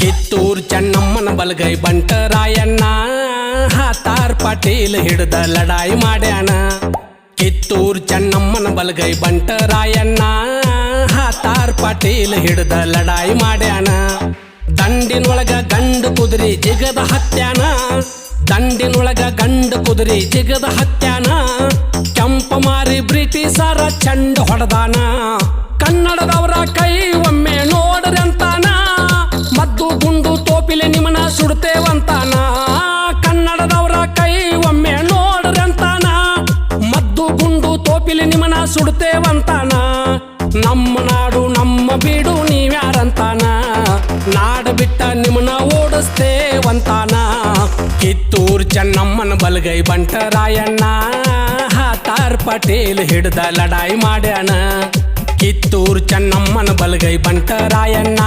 ಕಿತ್ತೂರ್ ಚೆನ್ನಮ್ಮನ ಬಲಗೈ ಬಂಟರಾಯಣ್ಣ ಹಾತಾರ್ ಪಾಟೀಲ್ ಹಿಡ್ದ ಲಡಾಯಿ ಮಾಡ್ಯಾನ. ಕಿತ್ತೂರ್ ಚೆನ್ನಮ್ಮನ ಬಲಗೈ ಬಂಟರಾಯಣ್ಣ ಹಾತಾರ್ ಪಾಟೀಲ್ ಹಿಡ್ದ ಲಡಾಯಿ ಮಾಡ್ಯಾನ. ದಂಡಿನೊಳಗ ಗಂಡು ಕುದುರೆ ಜಿಗದ ಹತ್ಯಾನ. ದಂಡಿನೊಳಗ ಗಂಡು ಕುದುರೆ ಜಿಗದ ಹತ್ಯಾನ. ಕೆಂಪ ಮಾರಿ ಬ್ರಿಟಿಷರ ಚಂಡ ಹೊಡೆದಾನ. ಕನ್ನಡದವರ ಸುಡ್ತೇವಂತಾನ. ನಮ್ಮ ನಾಡು ನಮ್ಮ ಬೀಡು ನೀವ್ಯಾರಂತಾನ. ನಾಡ ಬಿಟ್ಟ ನಿಮ್ಮನ್ನ ಓಡಿಸ್ತೇವಂತಾನ. ಕಿತ್ತೂರ್ ಚೆನ್ನಮ್ಮನ ಬಲಗೈ ಬಂಟರಾಯಣ್ಣ ಹಾತಾರ್ ಪಟೇಲ್ ಹಿಡ್ದ ಲಡಾಯಿ ಮಾಡ್ಯಾನ. ಕಿತ್ತೂರ್ ಚೆನ್ನಮ್ಮನ ಬಲಗೈ ಬಂಟರಾಯಣ್ಣ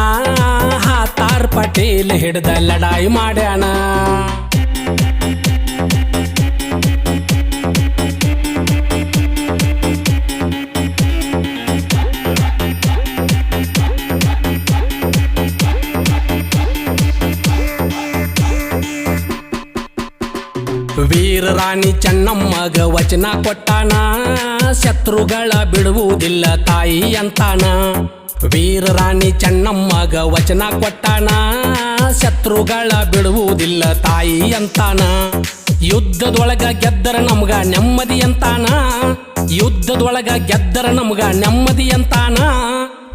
ಹಾತಾರ್ ಪಟೇಲ್ ಹಿಡ್ದ ಲಡಾಯಿ ಮಾಡ್ಯಾನ. ವೀರ ರಾಣಿ ಚೆನ್ನಮ್ಮಗ ವಚನ ಕೊಟ್ಟಾನ. ಶತ್ರುಗಳ ಬಿಡುವುದಿಲ್ಲ ತಾಯಿ ಅಂತಾನ. ವೀರ ರಾಣಿ ಚೆನ್ನಮ್ಮಗ ವಚನ ಕೊಟ್ಟಾನ. ಶತ್ರುಗಳ ಬಿಡುವುದಿಲ್ಲ ತಾಯಿ ಅಂತಾನ. ಯುದ್ಧದೊಳಗ ಗೆದ್ದರ ನಮ್ಗ ನೆಮ್ಮದಿ ಅಂತಾನ. ಯುದ್ಧದೊಳಗ ಗೆದ್ದರ ನಮ್ಗ ನೆಮ್ಮದಿ ಅಂತಾನ.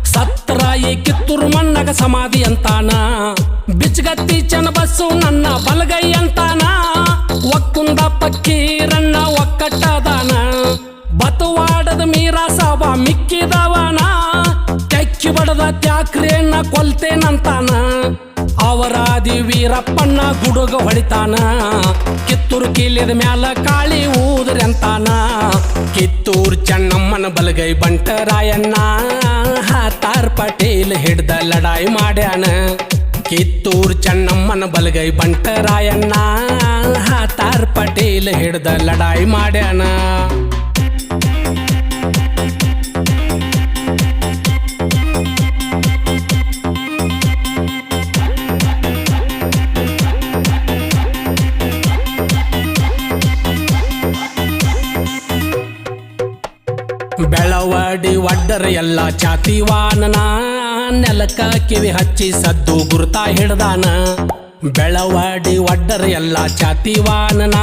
ಸತ್ರಾಯಿ ಈ ಕಿತ್ತೂರು ಮಣ್ಣಗ ಸಮಾಧಿ ಅಂತಾನ. ಬಿಚ್ಚಗತ್ತಿ ಚನ್ನಬಸ್ಸು ನನ್ನ ಬಲಗೈ ಅಂತಾನ. ಕೊಲ್ತೇನಂತಾನ ಕೊಲ್ತೇನಂತಾನ? ಅವರಾದಿ ವೀರಪ್ಪಣ್ಣ ಗುಡುಗ ಹೊಡಿತಾನ ಕಿತ್ತೂರು ಕೀಲಿದ ಮ್ಯಾಲ ಕಾಳಿ ಊದ್ರೆ ಅಂತಾನ ಕಿತ್ತೂರ್ ಚೆನ್ನಮ್ಮನ ಬಲಗೈ ಬಂಟರಾಯಣ್ಣ. ಹಾತಾರ್ ಪಟೇಲ್ ಹಿಡ್ದ ಲಡಾಯಿ ಮಾಡ್ಯಾನ. ಕಿತ್ತೂರ್ ಚೆನ್ನಮ್ಮನ ಬಲಗೈ ಬಂಟರಾಯಣ್ಣ. ಹಾತಾರ್ ಪಟೇಲ್ ಹಿಡ್ದ ಲಡಾಯಿ ಮಾಡ್ಯಾನ. ಒಡ್ಡರ ಎಲ್ಲ ಚಾತಿವಾನನ ನೆಲಕ ಕಿವಿ ಹಚ್ಚಿ ಸದ್ದು ಗುರುತ ಹಿಡ್ದಾನ. ಬೆಳವಾಡಿ ಒಡ್ಡರ ಎಲ್ಲ ಚಾತಿವಾನನ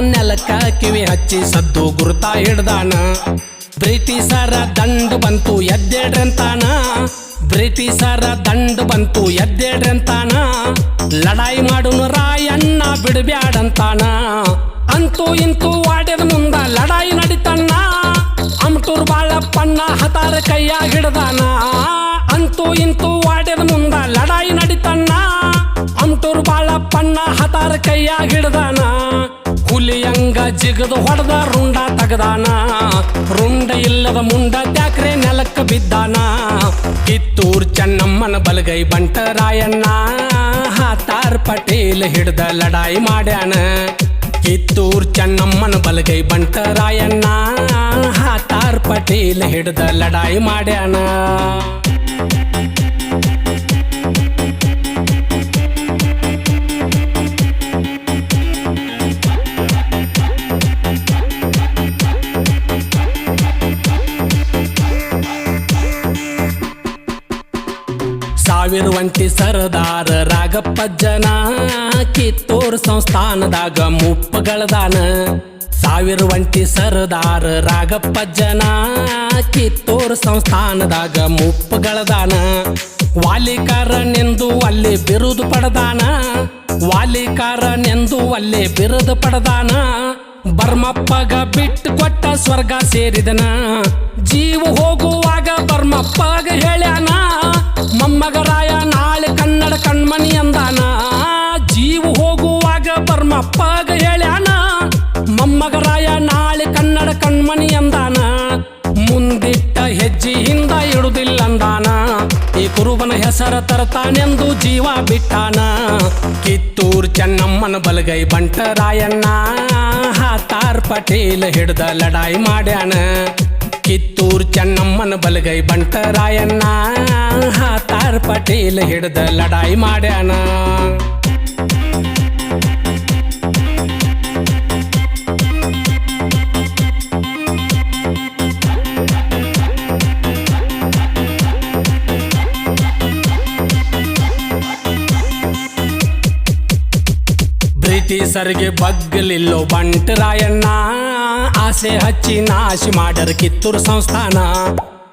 ನೆಲಕ ಕಿವಿ ಹಚ್ಚಿ ಸದ್ದು ಗುರ್ತಾ ಹಿಡ್ದಾನ. ಬ್ರಿಟಿಷರ ದಂಡ ಬಂತು ಎದ್ದೇಡ್ರಂತಾನ. ಬ್ರಿಟಿಷರ ದಂಡ ಬಂತು ಎದ್ದೇಡ್ರಂತಾನ. ಲಡಾಯಿ ಮಾಡುನು ರಾಯಣ್ಣ ಬಿಡಬ್ಯಾಡಂತಾನ. ಅಂತೂ ಇಂತೂ ವಾಡ್ಯದ ಮುಂದ ಬಾಳಪ್ಪಣ್ಣ ಹತಾರ ಕೈಯ ಹಿಡ್ದಾನ. ಅಂತೂ ಇಂತೂ ವಾಡ್ಯದ ಮುಂದ ಲಡಾಯಿ ನಡಿತಣ್ಣ. ಅಮಟೂರ್ ಬಾಳಪ್ಪಣ್ಣ ಹತಾರ ಕೈಯ ಹಿಡ್ದಾನ. ಹುಲಿಯಂಗ ಜಿಗದು ಹೊಡೆದ ರುಂಡ ತಗದಾನ. ರುಂಡ ಇಲ್ಲದ ಮುಂಡ ತ್ಯಾಕ್ರೆ ನೆಲಕ್ಕ ಬಿದ್ದಾನ. ಕಿತ್ತೂರ್ ಚೆನ್ನಮ್ಮನ ಬಲಗೈ ಬಂಟರಾಯಣ್ಣ. ಹತಾರ್ ಪಟೇಲ್ ಹಿಡ್ದ ಲಡಾಯಿ ಮಾಡ್ಯಾನ. ಕಿತ್ತೂರ್ ಚೆನ್ನಮ್ಮನ ಬಲಗೈ ಬಂಟರಾಯಣ್ಣ ಹಾತಾರ್ ಪಟೇಲ್ ಹಿಡ್ದ ಲಡಾಯಿ ಮಾಡ್ಯಾನ. ಸಾವಿರ ಒಂಟಿ ಸರದಾರ ರಾಗಪ್ಪ ಜನ, ಕಿತ್ತೂರ್ ಸಂಸ್ಥಾನದಾಗ ಮುಪ್ಪಗಳದಾನ ಸಾವಿರ ಒಂಟಿ ಸರದಾರ ರಾಗಪ್ಪ ಜನ, ಕಿತ್ತೂರ್ ಸಂಸ್ಥಾನದಾಗ ಮುಪ್ಪಗಳದಾನ ವಾಲಿಕಾರನೆಂದು ಅಲ್ಲಿ ಬಿರುದು ಪಡೆದಾನ. ವಾಲಿಕಾರನೆಂದು ಅಲ್ಲಿ ಬಿರುದು ಪಡೆದಾನ. ಬರ್ಮಪ್ಪಗ ಬಿಟ್ಟು ಕೊಟ್ಟ ಸ್ವರ್ಗ ಸೇರಿದನ. ಜೀವ ಹೋಗುವಾಗ ಬರ್ಮಪ್ಪಗ ಹೇಳ್ಯಾನ. ಮೊಮ್ಮಗರಾಯ ಕುರುಬನ ಹೆಸರ ತರತಾನೆಂದು ಜೀವ ಬಿಟ್ಟಾನ. ಕಿತ್ತೂರ್ ಚೆನ್ನಮ್ಮನ ಬಲಗೈ ಬಂಟರಾಯಣ್ಣ. ಹಾತಾರ್ ಪಟೇಲ್ ಹಿಡ್ದ ಲಡಾಯಿ ಮಾಡ್ಯಾನ. ಕಿತ್ತೂರ್ ಚೆನ್ನಮ್ಮನ ಬಲಗೈ ಬಂಟರಾಯಣ್ಣ. ಹಾತಾರ್ ಪಟೇಲ್ ಹಿಡ್ದ ಲಡಾಯಿ ಮಾಡ್ಯಾನ. ಬ್ರಿಟಿಷರಿಗೆ ಬಗ್ಗಲಿಲ್ಲೋ ಬಂಟರಾಯಣ್ಣ ಆಸೆ ಹಚ್ಚಿ ನಾಶಿ ಮಾಡರ್ ಕಿತ್ತೂರು ಸಂಸ್ಥಾನ.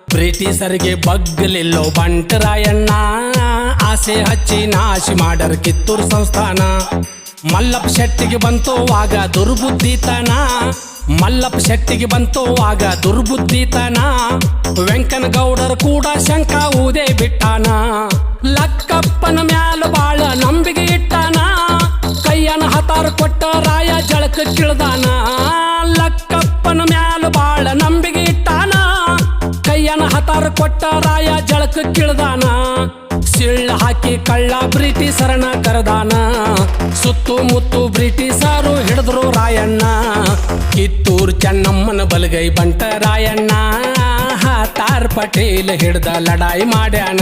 ಬ್ರಿಟಿಷರಿಗೆ ಬಗ್ಗಲಿಲ್ಲೋ ಬಂಟರಾಯಣ್ಣ ಆಸೆ ಹಚ್ಚಿ ನಾಶಿ ಮಾಡರ್ ಕಿತ್ತೂರು ಸಂಸ್ಥಾನ. ಮಲ್ಲಪ್ಪ ಶೆಟ್ಟಿಗೆ ಬಂತು ಆಗ ದುರ್ಬುದ್ಧಿತನ. ಮಲ್ಲಪ್ಪ ಶೆಟ್ಟಿಗೆ ಬಂತು ಆಗ ದುರ್ಬುದ್ಧಿತನ. ವೆಂಕನಗೌಡರು ಕೂಡ ಶಂಕ ಊದೇ ಬಿಟ್ಟಾನ. ಲಕ್ಕಪ್ಪನ ಮ್ಯಾಲ ಬಾಳ ನಂಬಿಕೆ ಕೈಯನ ಹತಾರ ಕೊಟ್ಟ ರಾಯ ಜಳಕ ಕಿಳ್ದಾನ. ಲಕ್ಕಪ್ಪನ ಮ್ಯಾಲ ಬಾಳ ನಂಬಿಕೆ ಇಟ್ಟಾನ. ಕೈಯನ ಹತಾರ ಕೊಟ್ಟ ರಾಯ ಜಳಕ ಕಿಳ್ದಾನ. ಸಿಳ್ಳ ಹಾಕಿ ಕಳ್ಳ ಬ್ರಿಟಿಷರನ ಕರೆದಾನ. ಸುತ್ತು ಮುತ್ತು ಬ್ರಿಟಿಷರು ಹಿಡಿದ್ರು ರಾಯಣ್ಣ. ಕಿತ್ತೂರ್ ಚೆನ್ನಮ್ಮನ ಬಲಗೈ ಬಂಟ ರಾಯಣ್ಣ. ಹತಾರ್ ಪಟೇಲ್ ಹಿಡ್ದ ಲಡಾಯಿ ಮಾಡ್ಯಾನ.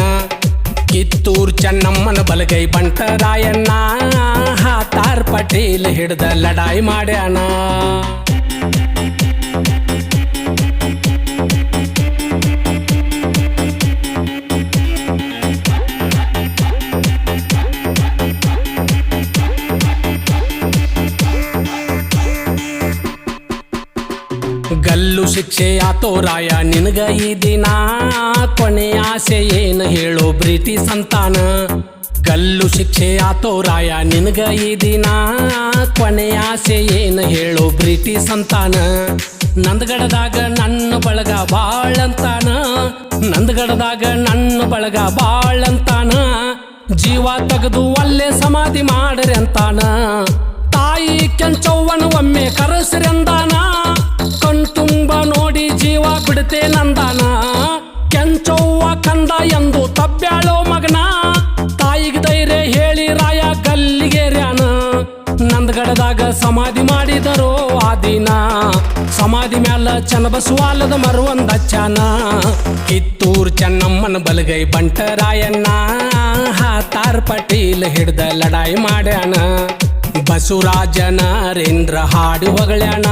ಕಿತ್ತೂರ್ ಚೆನ್ನಮ್ಮನ ಬಲಗೈ ಬಂಟರಾಯಣ್ಣ ಹಾತಾರ್ ಪಟೇಲ್ ಹಿಡ್ದ ಲಡಾಯಿ ಮಾಡ್ಯಾನ. ಶಿಕ್ಷೆ ಆತೋ ರಾಯ, ನಿನಗ ಈ ದಿನ ಕೊನೆ ಆಸೆ ಏನು ಹೇಳೋ ಪ್ರೀತಿ ಸಂತಾನ. ಗಲ್ಲು ಶಿಕ್ಷೆ ಆತೋ ರಾಯ, ನಿನಗ ಈ ದಿನ ಕೊನೆ ಆಸೆ ಏನು ಹೇಳೋ ಪ್ರೀತಿ ಸಂತಾನ. ನಂದಗಡದಾಗ ನನ್ನ ಬಳಗ ಬಾಳಂತಾನ. ನಂದಗಡದಾಗ ನನ್ನ ಬಳಗ ಬಾಳಂತಾನ. ಜೀವ ತೆಗೆದು ಅಲ್ಲೇ ಸಮಾಧಿ ಮಾಡ್ರಿ ಅಂತಾನ. ತಾಯಿ ಕೆಂಚವ್ವನ ಒಮ್ಮೆ ಕರೆಸಿರಂದಾನ? ಕಣ್ತುಂಬ ನೋಡಿ ಜೀವ ಬಿಡುತ್ತೆ ನಂದಾನ? ಕೆಂಚವ್ವ ಕಂದ ಎಂದು ತಬ್ಬ್ಯಾಳೋ ಮಗನ? ತಾಯಿಗೆ ಧೈರ್ಯ ಹೇಳಿ ರಾಯ ಗಲ್ಲಿಗೇರ್ಯಾನ? ನಂದಗಡದಾಗ ಸಮಾಧಿ ಮಾಡಿದರು ಆ ದಿನ? ಸಮಾಧಿ ಮ್ಯಾಲ ಚನ್ನಬಸವಾಲದ ಮರುವಂದ ಚಾನ ಕಿತ್ತೂರ್ ಚೆನ್ನಮ್ಮನ ಬಲಗೈ ಬಂಟರಾಯಣ್ಣ? ಹಾತಾರ್ ಪಟೀಲ್ ಹಿಡ್ದ ಲಡಾಯಿ ಮಾಡ್ಯಾನ? ಬಸವರಾಜ ನರೇಂದ್ರ ಹಾಡು ಹೊಗಳ್ಯಾಣ